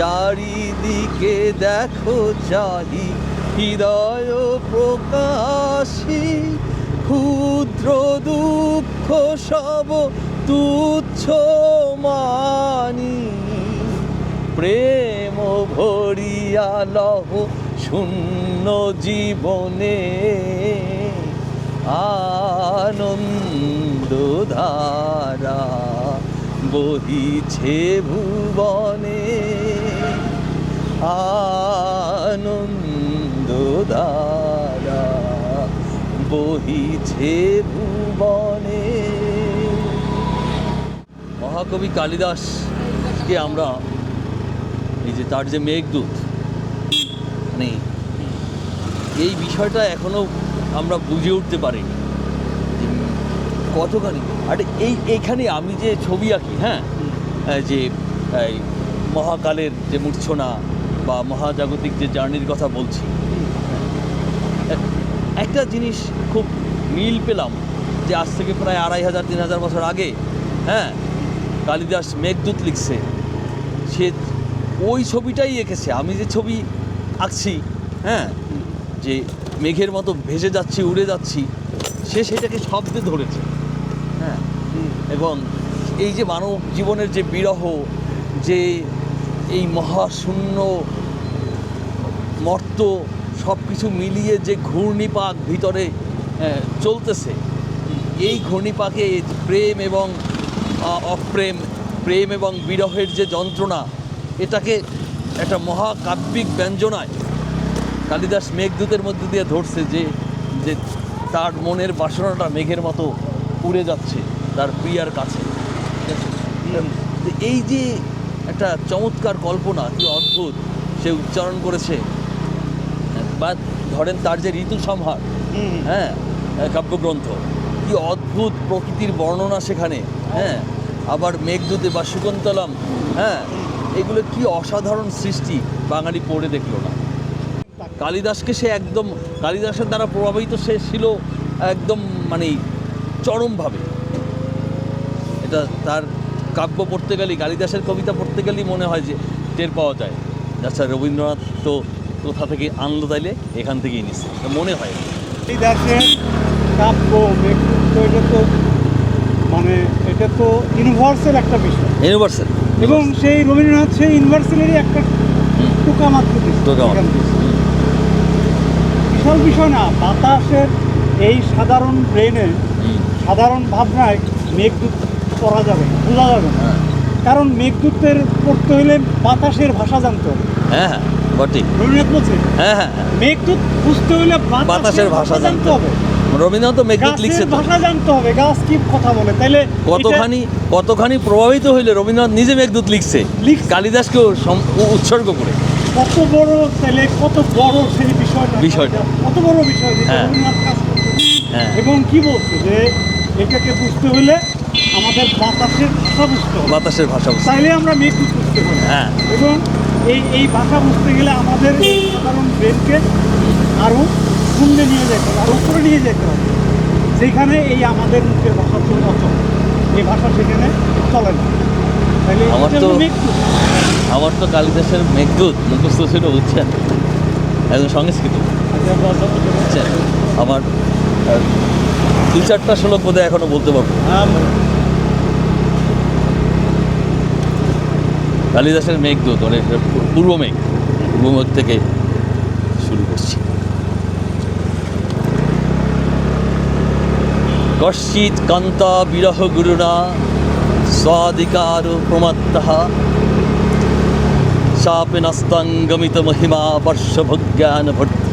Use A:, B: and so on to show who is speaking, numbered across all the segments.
A: চারিদিকে দেখো চাহি হৃদয় প্রকাশী, ক্ষুদ্র দুঃখ সব তুচ্ছ মানি। প্রেম ভরিয়া লহ শূন্য জীবনে, আনন্দ ধারা বহিছে ভুবনে। আনন্দ বহিছে ভুবনে। মহাকবি কালিদাসকে আমরা এই যে তার যে মেঘদূত মানে এই বিষয়টা এখনও আমরা বুঝে উঠতে পারিনি। কতখানি আর এই এইখানে আমি যে ছবি আঁকি হ্যাঁ? যে মহাকালের যে মূর্ছনা বা মহাজাগতিক যে জার্নির কথা বলছি এক- একটা জিনিস খুব মিল পেলাম যে আজ থেকে প্রায় আড়াই হাজার তিন হাজার বছর আগে হ্যাঁ কালিদাস মেঘদূত লিখছে সে ওই ছবিটাই এঁকেছে। আমি যে ছবি আঁকছি হ্যাঁ যে মেঘের মতো ভেসে যাচ্ছি উড়ে যাচ্ছি সে সেটাকে শব্দে ধরেছে হ্যাঁ এবং এই যে মানব জীবনের যে বিরহ যে এই মহাশূন্য মর্ত সব কিছু মিলিয়ে যে ঘূর্ণিপাক ভিতরে চলতেছে, এই ঘূর্ণিপাকে প্রেম এবং অপ্রেম, প্রেম এবং বিরহের যে যন্ত্রণা, এটাকে একটা মহাকাব্যিক ব্যঞ্জনায় কালিদাস মেঘদূতের মধ্যে দিয়ে ধরছে যে যে তার মনের বাসনাটা মেঘের মতো উড়ে যাচ্ছে তার প্রিয়ার কাছে। এই যে একটা চমৎকার কল্পনা কি অদ্ভুত সে উচ্চারণ করেছে। বা ধরেন তার যে ঋতু সংহার হ্যাঁ কাব্যগ্রন্থ কি অদ্ভুত প্রকৃতির বর্ণনা সেখানে হ্যাঁ আবার মেঘদূতে বা শকুন্তলম হ্যাঁ এগুলো কি অসাধারণ সৃষ্টি বাঙালি পড়ে দেখল না। কালিদাসকে সে একদম কালিদাসের দ্বারা প্রভাবিত সে ছিল একদম মানে চরমভাবে। এটা তার কাব্য পড়তে গেলেই কালিদাসের কবিতা পড়তে গেলেই মনে হয় যে টের পাওয়া যায়। আচ্ছা রবীন্দ্রনাথ তো কোথা থেকে আনলো তাইলে? এখান থেকেই নিচ্ছে মনে হয়।
B: এই দেখেন কাব্য ব্যক্তিত্ব এটা তো মানে এটা তো ইউনিভার্সাল একটা বিষয়।
A: ইউনিভার্সাল
B: এবং সেই রবীন্দ্রনাথ সেই ইউনিভার্সালেরই একটা টুকা মাত্র দিচ্ছে
A: টোকা মাত্র।
B: বিশাল বিষয় না বাতাসের এই সাধারণ ব্রেনে সাধারণ ভাবনায় মেঘদূত পড়া যাবে বোঝা যাবে। না
A: হ্যাঁ।
B: কারণ মেঘদূতের পড়তে হলে বাতাসের ভাষা জানতে হবে।
A: হ্যাঁ হ্যাঁ বটে
B: রবীন্দ্রনাথ বলছে
A: হ্যাঁ হ্যাঁ হ্যাঁ।
B: মেঘদূত বুঝতে হলে
A: বাতাসের ভাষা জানতে হবে। রবীন্দ্রনাথ তো মেঘদূত লিখছে
B: ভাষা জানতে হবে গাছ কি কথা বলে? তাইলে
A: কতখানি কতখানি প্রভাবিত হইলে রবীন্দ্রনাথ নিজে মেঘদূত লিখছে। কালিদাসকেও উৎসর্গ করে।
B: কত বড় তাহলে কত বড় সেই বিষয়টা
A: বিষয়টা।
B: কত বড় বিষয়
A: হ্যাঁ।
B: রবীন্দ্রনাথ কাজ
A: হ্যাঁ।
B: এবং কি বলছে যে এটাকে বুঝতে হলে আমাদের বাতাসের ভাষা বুঝতে হবে।
A: বাতাসের ভাষা বুঝতে
B: তাইলে আমরা মেঘদূত বুঝতে পারি।
A: হ্যাঁ।
B: এবং এই এই ভাষা বুঝতে গেলে আমাদের সাধারণ ব্রেনকে আরও শূন্যে নিয়ে যেতে হবে আরও উপরে নিয়ে যেতে হবে। যেখানে এই আমাদের মুখের ভাষা চলে অচল। এই ভাষা সেখানে চলে না। তাহলে
A: আমার তো-। আমার তো কালিদাসের মেঘদূত মুখস্থ ছিল বুঝছেন? একজন সংস্কৃত। বুঝছেন আমার আহ, দু চারটা শ্লোক বোধহয় এখনও বলতে পারব। কালিদাসের মেঘদূত মানে পূর্ব মেঘ পূর্ব মেঘ থেকে শুরু করছি কশ্চিৎ কান্তা বিরহ গুরুণা স্বাধিকার প্রমাত্তः শাপেনস্তঙ্গমিত মহিমা বর্ষভজ্ঞান ভট্ট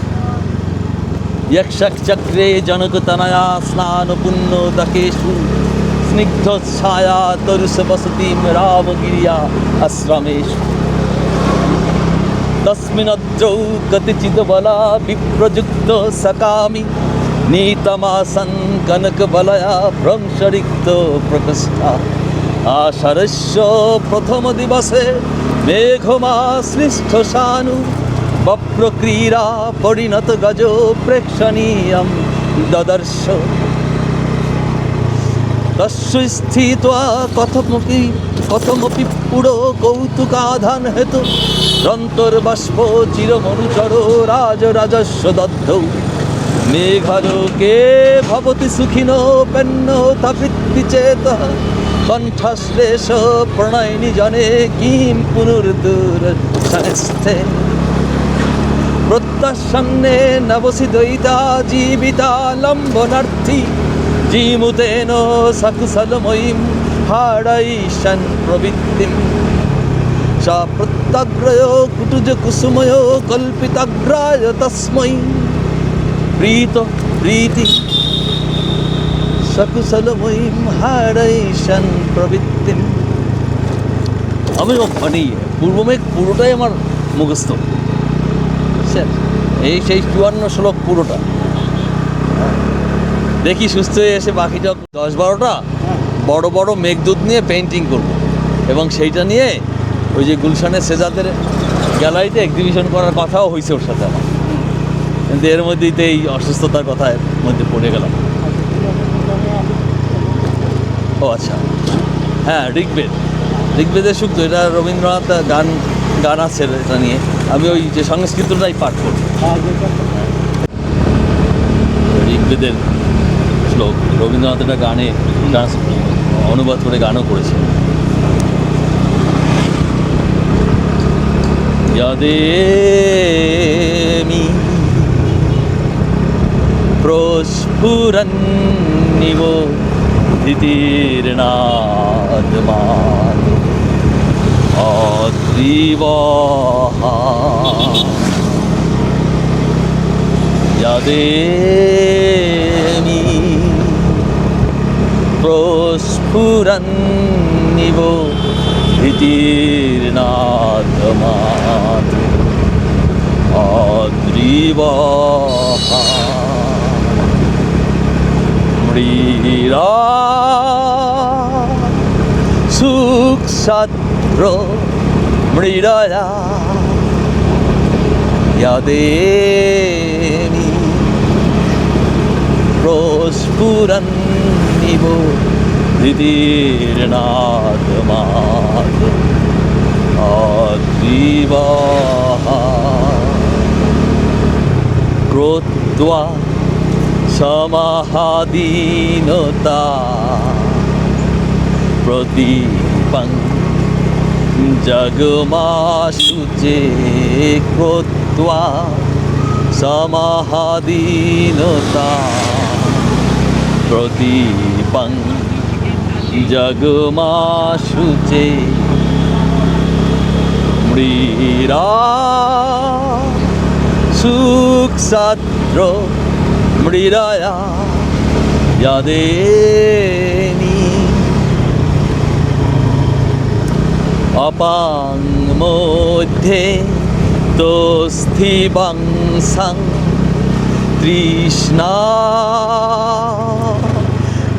A: यक्षचक्रे जनकतनया স্নিগ্ধ ছায়া তরুষ বসতি রামগিরিয়া আশ্রমেশ। তস্মিনদ্রৌ কতিচিদবলা বিপ্রযুক্ত সকামি। নীতমাসন কনকবলয়া ভ্রংশরিক্ত প্রকষ্ঠা। আষারস্য প্রথম দিবসে মেঘমা শ্রেষ্ঠ সানু বপ্রক্রীড়া পরিণত গজ প্রেক্ষণীয় দদর্শ। তস্স্থিত্বা কথমপি কথমপি পুরো কৌতুকাধান হেতু। রন্তর্বাষ্প চিরমনুচর রাজ রাজস্ব দদ্ধ মেঘালোকে ভবতি সুখিনো পেন্ন তাপিত্তি চেত। কণ্ঠশ্লেষ প্রণয়নি জনে কিম পুনর্দূর সংস্থে প্রত্যাসন্নে নবসি দয়িতা জীবিতা লম্বনার্থী। সকুশলময়ীম হারাইশন প্রবৃত্তিম সা প্রত্যাগ্রয় কুটুজ কুসুময় কল্পিতাগ্রায় তস্मै প্রীত প্রীতি সকুশলময়ীম হারাইশন প্রবৃত্তিম আমি মানে পূর্বমেঘ পুরোটাই আমার মুখস্থ। এই সেই চুয়ান্ন শ্লোক পুরোটা। দেখি সুস্থ হয়ে এসে বাকিটা দশ বারোটা, বড় বড় মেঘদূত নিয়ে পেন্টিং করব। এবং সেইটা নিয়ে ওই যে গুলশানের সেজাদের গ্যালারিতে এক্সিবিশন করার কথাও হয়েছে ওর সাথে আমার। কিন্তু এর মধ্যেই তো এই অসুস্থতার কথার মধ্যে পড়ে গেলাম। ও আচ্ছা। হ্যাঁ ঋগ্বেদ। ঋগ্বেদের সুক্ত এটা রবীন্দ্রনাথ গান গান আছে এটা নিয়ে। আমি ওই যে সংস্কৃতটাই পাঠ করি। ঋগ্বেদের শ্লোক রবীন্দ্রনাথ একটা গানে অনুবাদ করে গানও করেছে। যদেমি প্রস্ফুরন্নিব ধৃতির্নাদমান অদ্রিবহা যদেমি প্রস্ফুরন্নিব ভীতির্নাদমাত অদ্রিব মৃরা সুখ সত্র মৃড়য়া ইয়াদেমি প্রস্ফুরন্নিব হৃদির্নাদমাদ অদ্রিবাহা ক্রোত্वा সমাহাদীনতা প্রদীপং জগমাশুচে ক্রোত্वा সমাহাদীনতা। প্রদীপং জগমাশুচে মৃরা সুখ সাদ্র মৃড়য়া ইয়াদেনি। অপাং মধ্যে তোস্থিবংসং তৃষ্ণা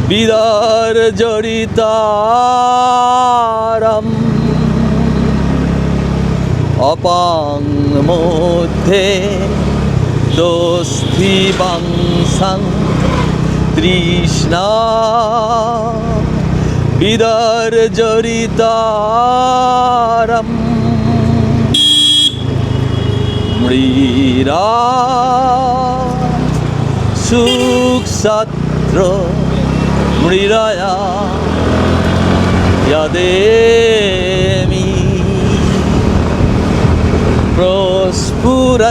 A: বিদার জড়িতারম অপাং মধ্যে দোস্থিবাংসাং তৃষ্ণা বিদার জড়িতারম মৃরা সুখসাত্র মৃরায়া যদেমি প্রস্ফুরন্নিব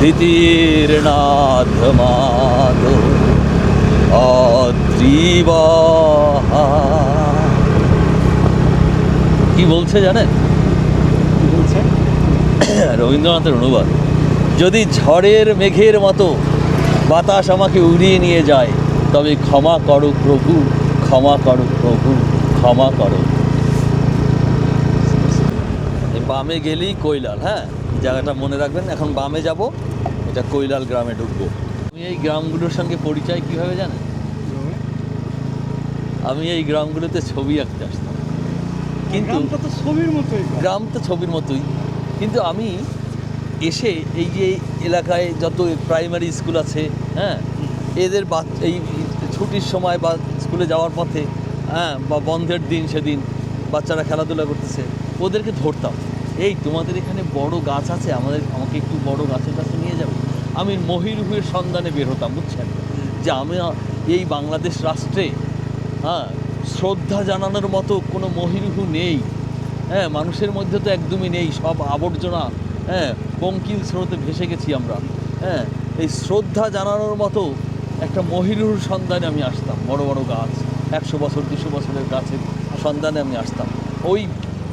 A: দিতীর্ণাধমাদো অদ্রিবাহা। কি বলছে জানেন? রবীন্দ্রনাথের অনুবাদ। যদি ঝড়ের মেঘের মতো বাতাস আমাকে উড়িয়ে নিয়ে যায় তবে ক্ষমা করো প্রভু ক্ষমা করো প্রভু ক্ষমা করো। বামে গেলেই কৈলাল হ্যাঁ? জায়গাটা মনে রাখবেন। এখন বামে যাব এটা কৈলাল গ্রামে ঢুকবো। আমি এই গ্রামগুলোর সঙ্গে পরিচয় কীভাবে জানেন আমি এই গ্রামগুলোতে ছবি আঁকতে আসতাম। কিন্তু
B: ছবির মতোই।
A: গ্রাম তো ছবির মতোই। কিন্তু আমি এসে এই যে এলাকায় যত প্রাইমারি স্কুল আছে হ্যাঁ এদের বাচ- এই ছুটির সময় বা স্কুলে যাওয়ার পথে হ্যাঁ বা বন্ধের দিন সেদিন বাচ্চারা খেলাধুলা করতেছে, ওদেরকে ধরতাম। এই তোমাদের এখানে বড় গাছ আছে, আমাদের, আমাকে একটু বড় গাছের কাছে নিয়ে যাবে। আমি মহিরুহের সন্ধানে বের হতাম, বুঝছেন? যে আমি এই বাংলাদেশ রাষ্ট্রে হ্যাঁ শ্রদ্ধা জানানোর মতো কোনো মহিরুহু নেই। হ্যাঁ মানুষের মধ্যে তো একদমই নেই, সব আবর্জনা হ্যাঁ পঙ্কিল স্রোতে ভেসে গেছি আমরা। হ্যাঁ এই শ্রদ্ধা জানানোর মতো একটা মহিরুর সন্ধানে আমি আসতাম, বড় বড় গাছ, একশো বছর, দুশো বছরের গাছের সন্ধানে আমি আসতাম। ওই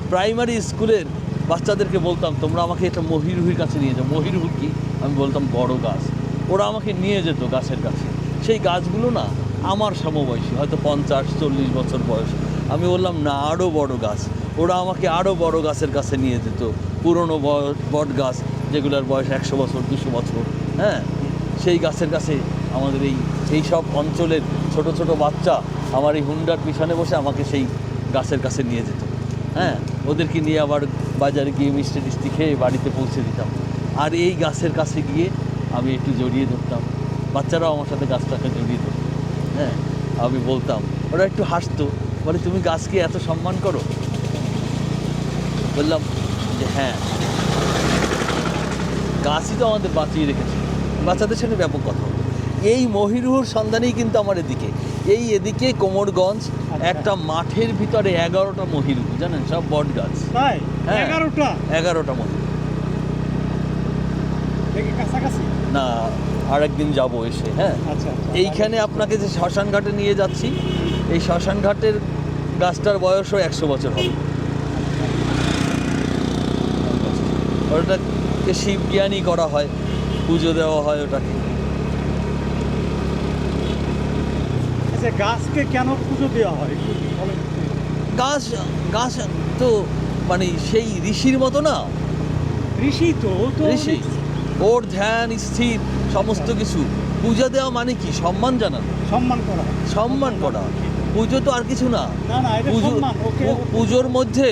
A: প্রাইমারি স্কুলের বাচ্চাদেরকে বলতাম, তোমরা আমাকে এটা মহিরুহির কাছে নিয়ে যাও। মহিরুহু কি? আমি বলতাম, বড় গাছ। ওরা আমাকে নিয়ে যেত গাছের কাছে। সেই গাছগুলো না আমার সমবয়সী, হয়তো পঞ্চাশ, চল্লিশ বছর বয়স। আমি বললাম, না আরও বড় গাছ। ওরা আমাকে আরও বড় গাছের কাছে নিয়ে যেত। পুরনো বট গাছ, যেগুলোর বয়স একশো বছর, দুশো বছর হ্যাঁ? সেই গাছের কাছে আমাদের এই এই সব অঞ্চলের ছোট ছোট বাচ্চা আমার এই হুন্ডার পিছনে বসে আমাকে সেই গাছের কাছে নিয়ে যেত হ্যাঁ? ওদেরকে নিয়ে আবার বাজারে গিয়ে মিষ্টি টিষ্টি খেয়ে বাড়িতে পৌঁছে দিতাম। আর এই গাছের কাছে গিয়ে আমি একটু জড়িয়ে ধরতাম। বাচ্চারাও আমার সাথে গাছটাকে জড়িয়ে ধরত হ্যাঁ? আমি বলতাম, ওরা একটু হাসতো। বলে, তুমি গাছকে এত সম্মান করো? বললাম যে হ্যাঁ। গাছই তো আমাদের বাঁচিয়ে রেখেছে। বাচ্চাদের সঙ্গে ব্যাপক কথা। এই মহিরুহুর সন্ধানেই কিন্তু আমার এদিকে। এই এদিকে কোমরগঞ্জ একটা মাঠের ভিতরে এগারোটা মহিরুহু জানেন সব বট গাছ। হ্যাঁ।
B: এগারোটা?
A: এগারোটা
B: কাছাকাছি?
A: না আরেকদিন যাব এসে হ্যাঁ।
B: আচ্ছা আচ্ছা।
A: এইখানে আপনাকে যে শ্মশান ঘাটে নিয়ে যাচ্ছি এই শ্মশান ঘাটের গাছটার বয়সও একশো বছর হবে। ওটাকে শিব জ্ঞানী করা হয় পুজো দেওয়া হয় ওটাকে।
B: আচ্ছা গাছকে কেন পুজো দেওয়া হয়?
A: গাছ গাছ তো মানে সেই ঋষির মতো না।
B: ঋষি তো তো
A: ঋষি। ওর ধ্যান স্থির সমস্ত কিছু। পূজা দেওয়া মানে কি? সম্মান জানানো।
B: সম্মান করা।
A: সম্মান করা। পুজো তো আর কিছু না। পুজো পুজোর মধ্যে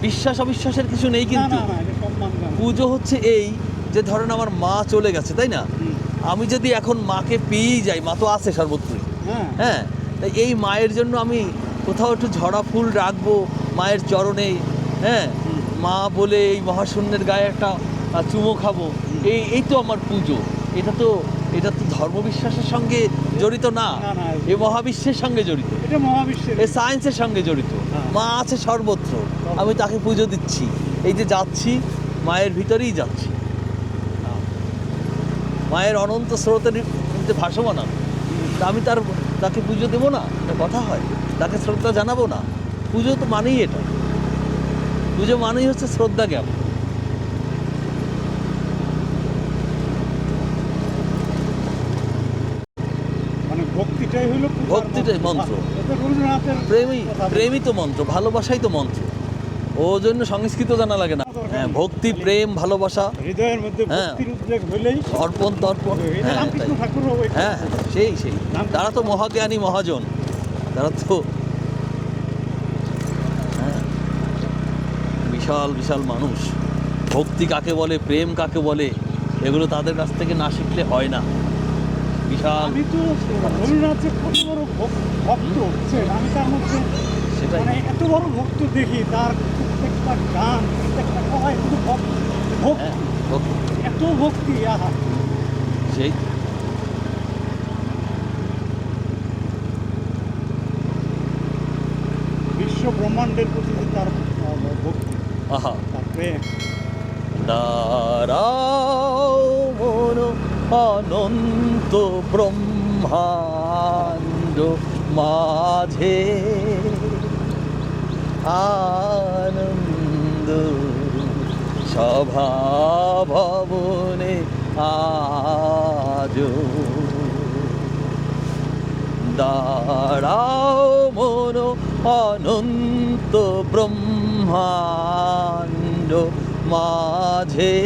A: বিশ্বাস অবিশ্বাসের কিছু নেই কিন্তু। পুজো হচ্ছে এই যে ধরেন আমার মা চলে গেছে তাই না? আমি যদি এখন মাকে পেয়েই যাই মা তো আছে সর্বত্রই।
B: হ্যাঁ।
A: হ্যাঁ? তাই এই মায়ের জন্য আমি কোথাও একটু ঝরা ফুল রাখব মায়ের চরণে হ্যাঁ? মা বলে এই মহাশূন্যের গায়ে একটা চুমো খাব এই এই তো আমার পুজো। এটা তো এটা তো ধর্মবিশ্বাসের সঙ্গে জড়িত না। এ মহাবিশ্বের সঙ্গে জড়িত।
B: এটা মহাবিশ্বের
A: এ সায়েন্সের সঙ্গে জড়িত।
B: হ্যাঁ।
A: মা আছে সর্বত্র। আমি তাকে পুজো দিচ্ছি। এই যে যাচ্ছি মায়ের ভিতরেই যাচ্ছি। মায়ের অনন্ত স্রোতের মধ্যে ভাসমান না। তা আমি তার তাকে পুজো দেবো না? এটা কথা হয়। তাকে শ্রদ্ধা জানাব না? পুজো তো মানেই এটা। পুজো মানেই হচ্ছে শ্রদ্ধা জ্ঞাপন
B: মানে ভক্তিটাই হলো
A: ভক্তিটাই মন্ত্র। প্রেমই প্রেমই তো মন্ত্র ভালোবাসাই তো মন্ত্র। ও জন্য সংস্কৃত জানা লাগে না। হ্যাঁ ভক্তি প্রেম ভালোবাসা
B: হৃদয়ের মধ্যে
A: হ্যাঁ। অর্পণ তর্পণ হ্যাঁ হ্যাঁ সেই সেই। তারা তো মহাজ্ঞানী মহাজন। তারা তো হ্যাঁ, বিশাল বিশাল মানুষ। ভক্তি কাকে বলে প্রেম কাকে বলে এগুলো তাদের কাছ থেকে না শিখলে হয় না। বিশাল
B: আমি তো রবীন্দ্রনাথের কত বড় ভক্ত আমি তার মধ্যে
A: সেটাই।
B: মানে এত বড় ভক্ত দেখি তার গান শুধু ভক্তি?
A: হ্যাঁ
B: এত ভক্তি আহা।
A: সেই
B: বিশ্ব ব্রহ্মাণ্ডের প্রতি তার ভক্তি
A: আহা।
B: তার প্রেম
A: দাঁড়াও অনন্ত ব্রহ্মাণ্ড মাঝে। আনন্দ সভা ভবনে আজ দাঁড়াও মন অনন্ত ব্রহ্মাণ্ড মাঝে।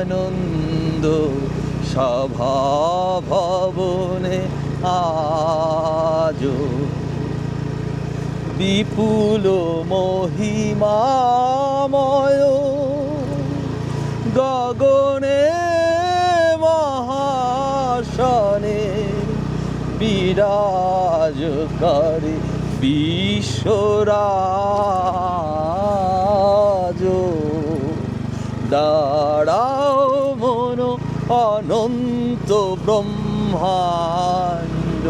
A: আনন্দ সভা ভবনে আজ বিপুল মহিমাময়। গগনে মহাশনে বীর বিরাজ করে বিশ্বরাজ। দাঁড়াও মন অনন্ত ব্রহ্মাণ্ড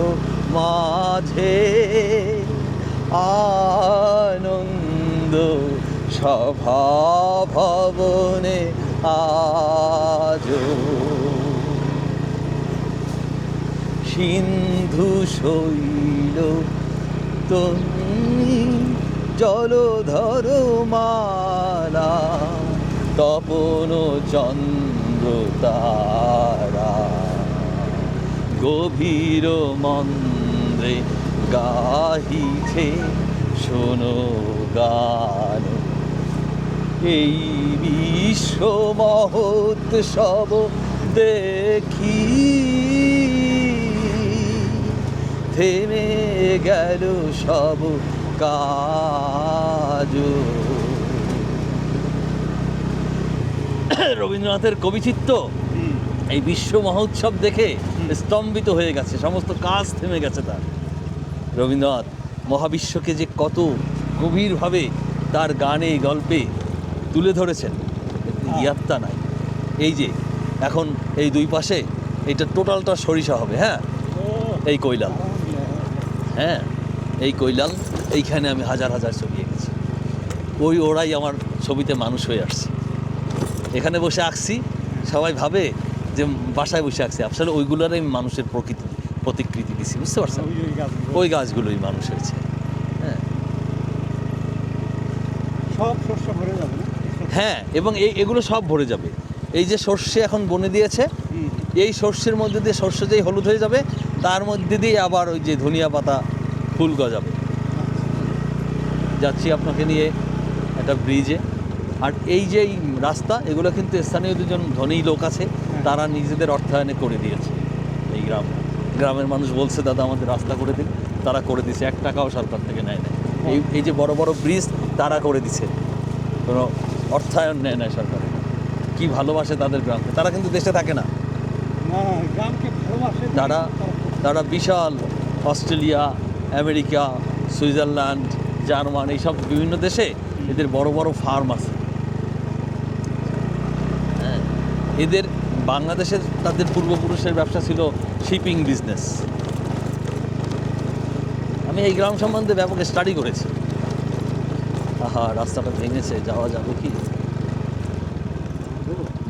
A: মাঝে। আনন্দ সভা ভবনে আজ সিন্ধু শৈল তুমি জলধর মালা তপন চন্দ্র তারা। গভীর মন্দ্রে গাহিছে শোনো গান। এই বিশ্ব মহোৎসব দেখি। থেমে গেল সব কাজ। রবীন্দ্রনাথের কবিচিত্ত এই বিশ্ব মহোৎসব দেখে স্তম্ভিত হয়ে গেছে সমস্ত কাজ থেমে গেছে তার। রবীন্দ্রনাথ মহাবিশ্বকে যে কত গভীরভাবে তার গানে গল্পে তুলে ধরেছেন ইয়াত্তা নাই। এই যে এখন এই দুই পাশে এটা টোটালটা সরিষা হবে হ্যাঁ? এই কৈলাল। হ্যাঁ এই কৈলাল এইখানে আমি হাজার হাজার ছবি এঁকেছি। ওই ওরাই আমার ছবিতে মানুষ হয়ে আসছে। এখানে বসে আঁকছি সবাই ভাবে যে বাসায় বসে আঁকছি। আসলে ওইগুলোর আমি মানুষের প্রকৃতি। দিছি বুঝতে পারছেন?
B: ওই ওই গাছগুলো।
A: ওই গাছগুলোই মানুষ হয়েছে হ্যাঁ।
B: সব শস্য ভরে যাবে
A: হ্যাঁ এবং এই এগুলো সব ভরে যাবে। এই যে সর্ষে এখন বনে দিয়েছে এই সর্ষের মধ্যে দিয়ে সর্ষ যেই হলুদ হয়ে যাবে তার মধ্যে দিয়ে আবার ওই যে ধনিয়া পাতা ফুল গজাবে। যাচ্ছি আপনাকে নিয়ে একটা ব্রিজে আর এই যে এই রাস্তা এগুলো কিন্তু স্থানীয় দুজন ধনী লোক আছে তারা নিজেদের অর্থায়নে করে দিয়েছে। এই গ্রাম। গ্রামের মানুষ বলছে দাদা আমাদের রাস্তা করে দিন। তারা করে দিছে। এক টাকাও সরকার থেকে নেয় না এই এই যে বড় বড় ব্রিজ তারা করে দিছে। কোনো অর্থায়ন নেয় না সরকার কি ভালোবাসে তাদের গ্রামকে। তারা কিন্তু দেশে থাকে না। তারা তারা বিশাল। অস্ট্রেলিয়া আমেরিকা সুইজারল্যান্ড জার্মান এইসব বিভিন্ন দেশে এদের বড় বড় ফার্ম আছে। হ্যাঁ। এদের বাংলাদেশের তাদের পূর্বপুরুষের ব্যবসা ছিল শিপিং বিজনেস। আমি এই গ্রাম সম্বন্ধে ব্যাপক স্টাডি করেছি। আহা, রাস্তাটা ভেঙেছে, যাওয়া যাবে কি?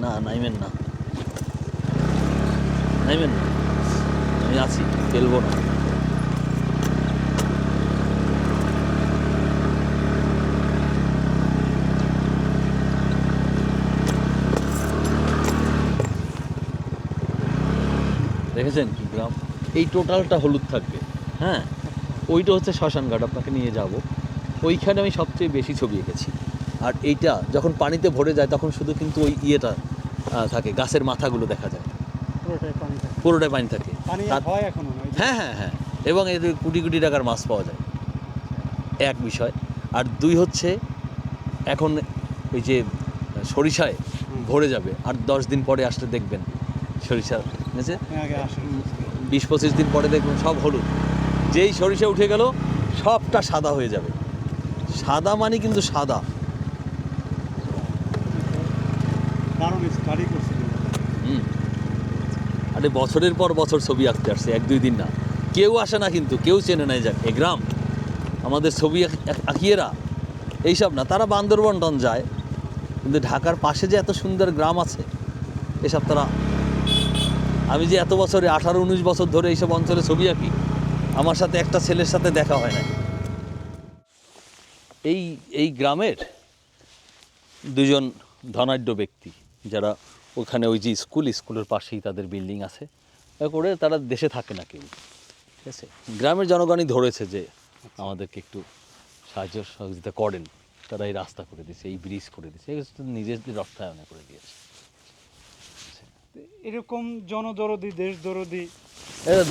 A: না, নাইমেন না। নাইমেন না, আমি আছি খেলব না। দেখেছেন? কি গ্রাম এই টোটালটা হলুদ থাকবে। হ্যাঁ? ওইটা হচ্ছে শ্মশানঘাট আপনাকে নিয়ে যাব। ওইখানে আমি সবচেয়ে বেশি ছবি এঁকেছি। আর এইটা যখন পানিতে ভরে যায় তখন শুধু কিন্তু ওই ইয়েটা থাকে গাছের মাথাগুলো দেখা যায়।
B: পুরোটাই পানি থাকে। হয়
A: হ্যাঁ হ্যাঁ এবং এর কোটি কোটি টাকার মাছ পাওয়া যায়। এক বিষয়। আর দুই হচ্ছে এখন ওই যে সরিষায় ভরে যাবে। আর দশ দিন পরে আসলে দেখবেন। সরিষা বুঝেছে
B: আসে
A: বিশ পঁচিশ দিন পরে দেখবেন সব হলুদ। যেই সরিষা উঠে গেল সবটা সাদা হয়ে যাবে। সাদা মানে কিন্তু সাদা। আরে বছরের পর বছর ছবি আঁকতে আসছে এক দুই দিন না। কেউ আসে না কিন্তু কেউ চেনে নাই যাক এ গ্রাম আমাদের ছবি আঁক- আঁক- আঁকিয়েরা। এইসব না তারা বান্দরবন টন যায়। কিন্তু ঢাকার পাশে যে এত সুন্দর গ্রাম আছে এসব তারা আমি যে এত বছরে আঠারো, উনিশ বছর ধরে এইসব অঞ্চলে ছবি আঁকি, আমার সাথে একটা ছেলের সাথে দেখা হয় না এই এই গ্রামের দুজন ধনাঢ্য ব্যক্তি, যারা ওখানে ওই যে স্কুল, স্কুলের পাশেই তাদের বিল্ডিং আছে করে তারা দেশে থাকে না কেউ। ঠিক আছে? গ্রামের জনগণই ধরেছে যে আমাদেরকে একটু সাহায্য সহযোগিতা করেন। তারা এই রাস্তা করে দিয়েছে, এই ব্রিজ করে দিয়েছে নিজেদের অর্থায়নে করে দিয়েছে।
B: এরকম জনদরদি দেশ দরদি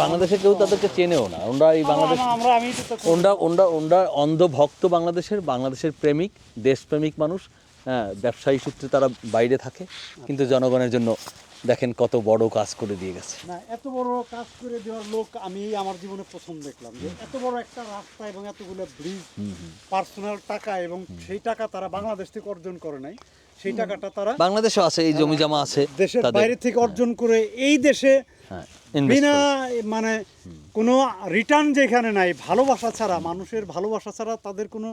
A: বাংলাদেশে কেউ তাদেরকে চেনেও না। ওরা এই বাংলাদেশ
B: আমরা আমি
A: ওনরা ওনরা ওনরা অন্ধভক্ত বাংলাদেশের বাংলাদেশের প্রেমিক দেশপ্রেমিক মানুষ। হ্যাঁ ব্যবসায়ী সূত্রে তারা বাইরে থাকে। কিন্তু জনগণের জন্য দেখেন কত বড় কাজ করে দিয়ে গেছে।
B: না এত বড় কাজ করে দেওয়ার লোক আমি আমার জীবনে প্রথম দেখলাম যে এত বড় একটা রাস্তা এবং এতগুলো ব্রিজ পার্সোনাল টাকা এবং সেই টাকা তারা বাংলাদেশ থেকে অর্জন করে নাই। সেই টাকাটা তারা
A: বাংলাদেশও আছে এই জমি জমা আছে
B: দেশের বাইরে থেকে অর্জন করে এই দেশে
A: হ্যাঁ,
B: বিনা মানে কোনো রিটার্ন যেখানে নাই ভালোবাসা ছাড়া মানুষের ভালোবাসা ছাড়া তাদের কোনো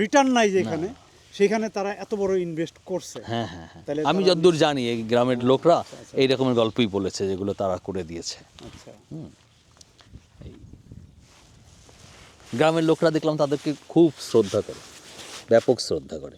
B: রিটার্ন নাই যেখানে সেখানে তারা এত বড় ইনভেস্ট করছে।
A: হ্যাঁ হ্যাঁ হ্যাঁ।
B: তাহলে
A: আমি যতদূর জানি এই গ্রামের লোকরা এই রকমের গল্পই বলেছে যেগুলো তারা করে দিয়েছে।
B: আচ্ছা।
A: গ্রামের লোকরা দেখলাম তাদেরকে খুব শ্রদ্ধা করে ব্যাপক শ্রদ্ধা করে।